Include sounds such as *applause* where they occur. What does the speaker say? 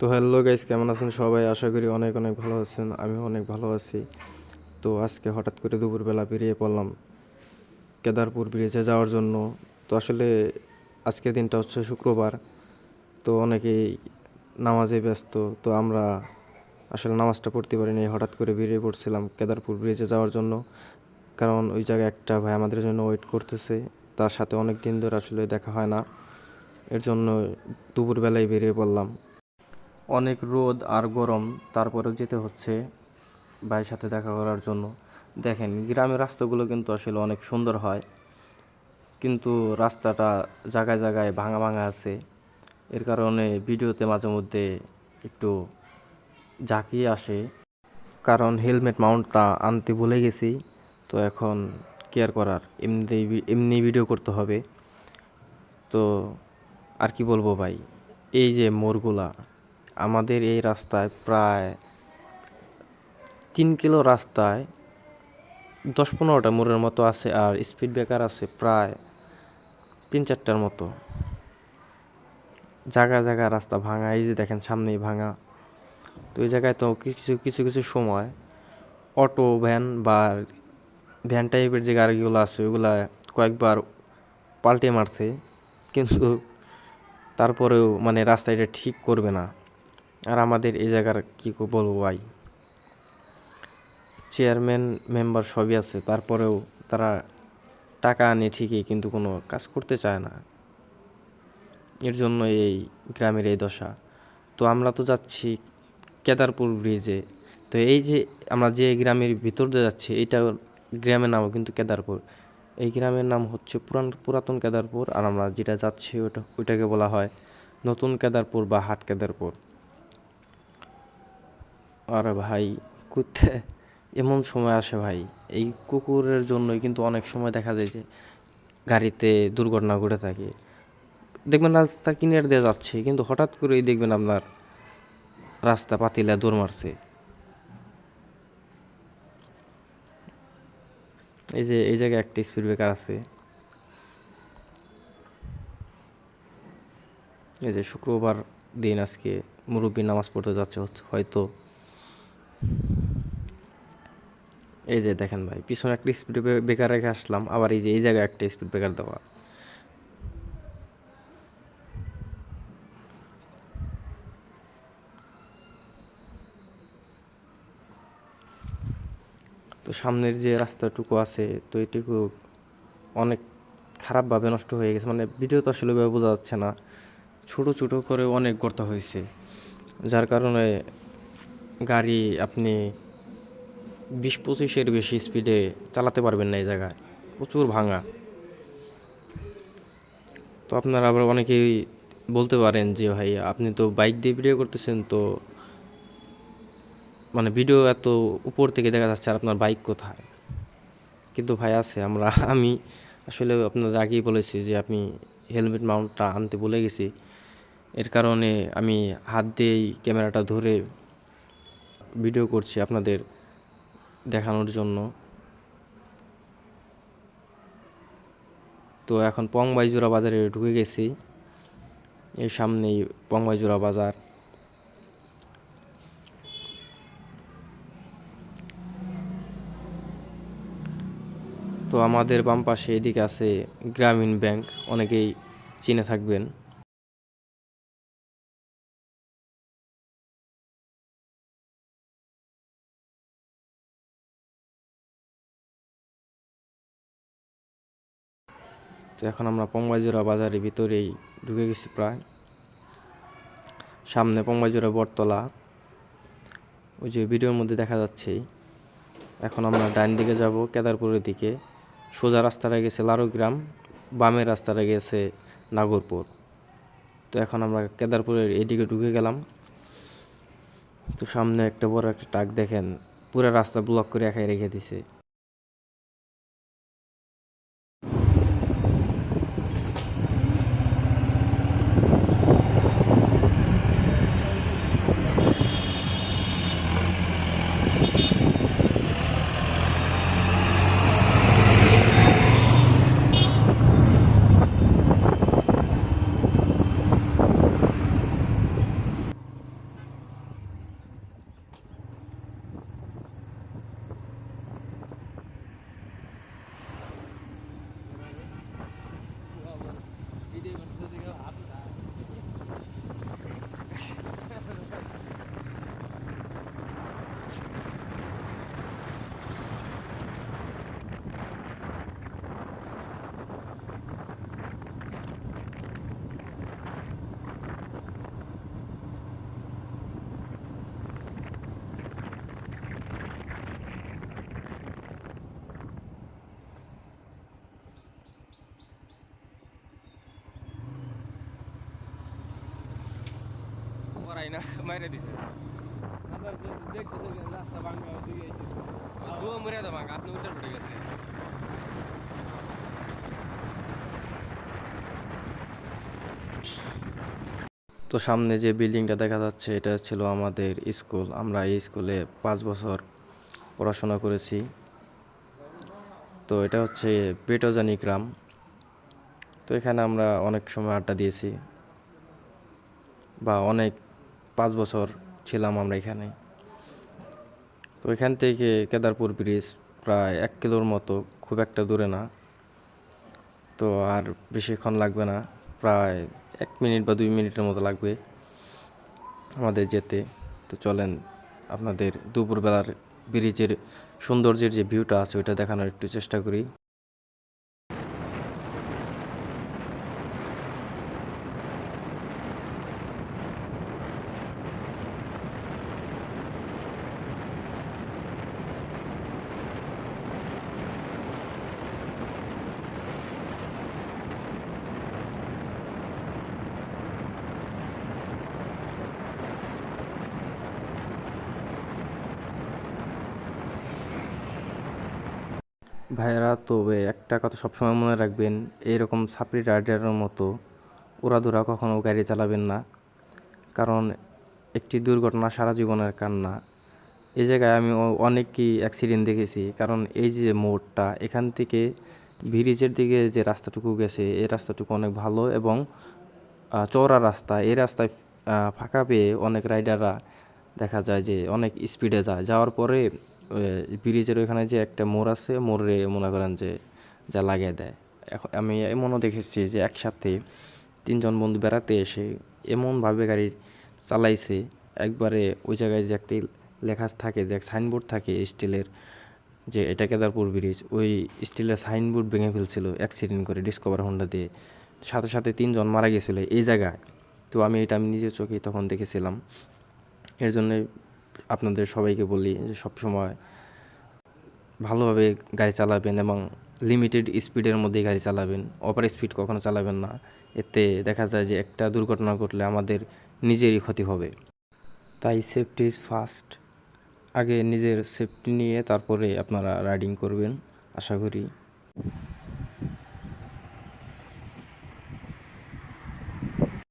তো hello guys, কেমন আছেন সবাই? আশা করি অনেক অনেক ভালো আছেন আমি অনেক ভালো আছি। তো আজকে হঠাৎ করে দুপুরবেলা বেরিয়ে পড়লাম কেদারপুর ব্রিজে যাওয়ার জন্য। তো আসলে আজকের দিনটা হচ্ছে শুক্রবার, তো অনেকেই নামাজে ব্যস্ত। তো আমরা আসলে নামাজটা পড়তে পারিনি, হঠাৎ করে বেরিয়ে পড়ছিলাম কেদারপুর ব্রিজে যাওয়ার জন্য। কারণ ওই জায়গায় একটা ভাই আমাদের জন্য ওয়েট করতেছে, তার সাথে অনেক দিন ধরে আসলে দেখা হয় না। এর জন্য দুপুরবেলায় বেরিয়ে পড়লাম। অনেক রোদ আর গরম, তারপরেও যেতে হচ্ছে ভাইয়ের সাথে দেখা করার জন্য। দেখেন, গ্রামের রাস্তাগুলো কিন্তু আসলে অনেক সুন্দর হয়, কিন্তু রাস্তাটা জায়গায় জায়গায় ভাঙা ভাঙা আছে। এর কারণে ভিডিওতে মাঝে মধ্যে একটু ঝাঁকিয়ে আসে, কারণ হেলমেট মাউন্টটা আনতে ভুলে গেছি, তো এখন কেয়ার করার, এমনিতেই ভি- এমনি ভিডিও করতে হবে। তো আর কি বলব ভাই, এই যে মোড়গুলা আমাদের এই রাস্তায় প্রায় তিন কিলো রাস্তায় দশ পনেরোটা মোড়ের মতো আছে আর স্পিড ব্রেকার আছে প্রায় তিন চারটার মতো। জায়গা জায়গা রাস্তা ভাঙা, এই যে দেখেন সামনেই ভাঙা। তো এই জায়গায় তো কিছু কিছু কিছু সময় অটো, ভ্যান বা ভ্যান টাইপের যে গাড়িগুলো আছে, ওগুলা কয়েকবার পাল্টে মারছে। কিন্তু তারপরেও মানে রাস্তা এটা ঠিক করবে না। আর আমাদের এই জায়গার কী বলব ভাই? চেয়ারম্যান মেম্বার সবই আছে, তারপরেও তারা টাকা আনে ঠিকই, কিন্তু কোনো কাজ করতে চায় না। এর জন্য এই গ্রামের এই দশা। তো আমরা তো যাচ্ছি কেদারপুর ব্রিজে তো এই যে আমরা যে গ্রামের ভিতর দিয়ে যাচ্ছি, এইটা গ্রামের নামও কিন্তু কেদারপুর। এই গ্রামের নাম হচ্ছে পুরান পুরাতন কেদারপুর, আর আমরা যেটা যাচ্ছি ওটা ওইটাকে বলা হয় নতুন কেদারপুর বা হাট কেদারপুর। আরে ভাই কুত্তে এমন সময় আসে ভাই। এই কুকুরের জন্যই কিন্তু অনেক সময় দেখা যায় যে গাড়িতে দুর্ঘটনা ঘটে থাকে। দেখবেন রাস্তা কিনার দিয়ে যাচ্ছে, কিন্তু হঠাৎ করেই দেখবেন আপনার রাস্তা পাতিলা দৌড় মারছে। এই যে, এই জায়গায় একটা স্পিড ব্রেকার আছে। এই যে শুক্রবার দিন আজকে মুরব্বী নামাজ পড়তে যাচ্ছে, হয়তো এই যে দেখেন ভাই, পিছনে একটা স্পিড ব্রেকার রেখে আসলাম, আবার এই যে, এই জায়গায় একটা স্পিড ব্রেকার দেওয়া। তো সামনের যে রাস্তাটুকু আছে, তো এটুকু অনেক খারাপভাবে নষ্ট হয়ে গেছে। মানে ভিডিও তো আসলে ওইভাবে বোঝা যাচ্ছে না। ছোট ছোট করে অনেক গর্ত হয়েছে। যার কারণে গাড়ি আপনি বিশ পঁচিশের বেশি স্পিডে চালাতে পারবেন না এই জায়গায়। প্রচুর ভাঙা। তো আপনারা আবার অনেকেই বলতে পারেন যে, ভাই, আপনি তো বাইক দিয়ে ভিডিও করতেছেন, তো মানে ভিডিও এত উপর থেকে দেখা যাচ্ছে আর আপনার বাইক কোথায়? কিন্তু ভাই আছে, আমরা, আমি আসলে আপনাদের আগেই বলেছি যে, আমি হেলমেট মাউন্টটা আনতে ভুলে গেছি। এর কারণে আমি হাত দিয়েই ক্যামেরাটা ধরে ভিডিও করছি আপনাদের। দেখানোর জন্য। তো এখন পংবাইজোড়া বাজারে ঢুকে গেছি। এই সামনেই পংবাইজোড়া বাজার। তো আমাদের বাম পাশে এদিকে আছে গ্রামীণ ব্যাংক, অনেকেই চিনে থাকবেন। তো এখন আমরা পংবাইজোড়া বাজারের ভিতরেই ঢুকে গেছি প্রায়। সামনে পংবাইজোড়া বটতলা। ওই যে ভিডিওর মধ্যে দেখা যাচ্ছে। এখন আমরা ডাইন দিকে যাব, কেদারপুরের দিকে। সোজা রাস্তাটা গেছে লারুগ্রাম বামের রাস্তাটা গেছে নাগরপুর। তো এখন আমরা কেদারপুরের এদিকে ঢুকে গেলাম। তো সামনে একটা বড় একটা ট্রাক দেখেন, পুরো রাস্তা ব্লক করে একাই রেখে দিছে। তো *laughs* তো সামনে যে বিল্ডিংটা দেখা যাচ্ছে, এটা ছিল আমাদের স্কুল আমরা এই স্কুলে পাঁচ বছর পড়াশোনা করেছি। তো এটা হচ্ছে পেটোজানি গ্রাম। তো এখানে আমরা অনেক সময় আড্ডা দিয়েছি বা অনেক পাঁচ বছর ছিলাম আমরা এখানে। তো এখান থেকে কেদারপুর ব্রিজ প্রায় এক কিলোর মতো, খুব একটা দূরে না। তো আর বেশিক্ষণ লাগবে না, প্রায় এক মিনিট বা দুই মিনিটের মতো লাগবে আমাদের যেতে। তো চলেন, আপনাদের দুপুরবেলার ব্রিজের সৌন্দর্যের যে ভিউটা আছে, ওইটা দেখানোর একটু চেষ্টা করি। ভাইয়েরা, তবে একটা কথা সবসময় মনে রাখবেন এইরকম সাপড়ি রাইডারের মতো উড়াধুরা কখনো গাড়ি চালাবেন না। কারণ একটি দুর্ঘটনা সারা জীবনের কান্না। এই জায়গায় আমি অনেকই অ্যাক্সিডেন্ট দেখেছি। কারণ এই যে মোড়টা, এখান থেকে ব্রিজের দিকে যে রাস্তাটুকু গেছে এই রাস্তাটুকু অনেক ভালো এবং চওড়া রাস্তা। এই রাস্তায় ফাঁকা পেয়ে অনেক রাইডাররা দেখা যায় যে অনেক স্পিডে যায়। যাওয়ার পরে ব্রিজের ওইখানে যে একটা মোড় আছে, মোড়ে মনে করেন যে যা লাগিয়ে দেয়। এখন আমি এমনও দেখেছি যে একসাথে তিনজন বন্ধু বেড়াতে এসে এমনভাবে গাড়ি চালাইছে, একবারে ওই জায়গায় যে একটি লেখা থাকে, যে এক সাইনবোর্ড থাকে স্টিলের, যে এটা কেদারপুর ব্রিজ ওই স্টিলের সাইনবোর্ড ভেঙে ফেলছিল অ্যাক্সিডেন্ট করে ডিসকভার হোন্ডা দিয়ে। সাথে সাথে তিনজন মারা গেছিল এই জায়গায়। তো আমি এটা আমি নিজের চোখেই তখন দেখেছিলাম। এর জন্য আপনাদের সবাইকে বলি যে সবসময় ভালোভাবে গাড়ি চালাবেন এবং লিমিটেড স্পিডের মধ্যেই গাড়ি চালাবেন। ওভার স্পিড কখনো চালাবেন না। এতে দেখা যায় যে একটা দুর্ঘটনা ঘটলে আমাদের নিজেরই ক্ষতি হবে। তাই সেফটি ইজ ফার্স্ট আগে নিজের সেফটি নিয়ে তারপরে আপনারা রাইডিং করবেন, আশা করি।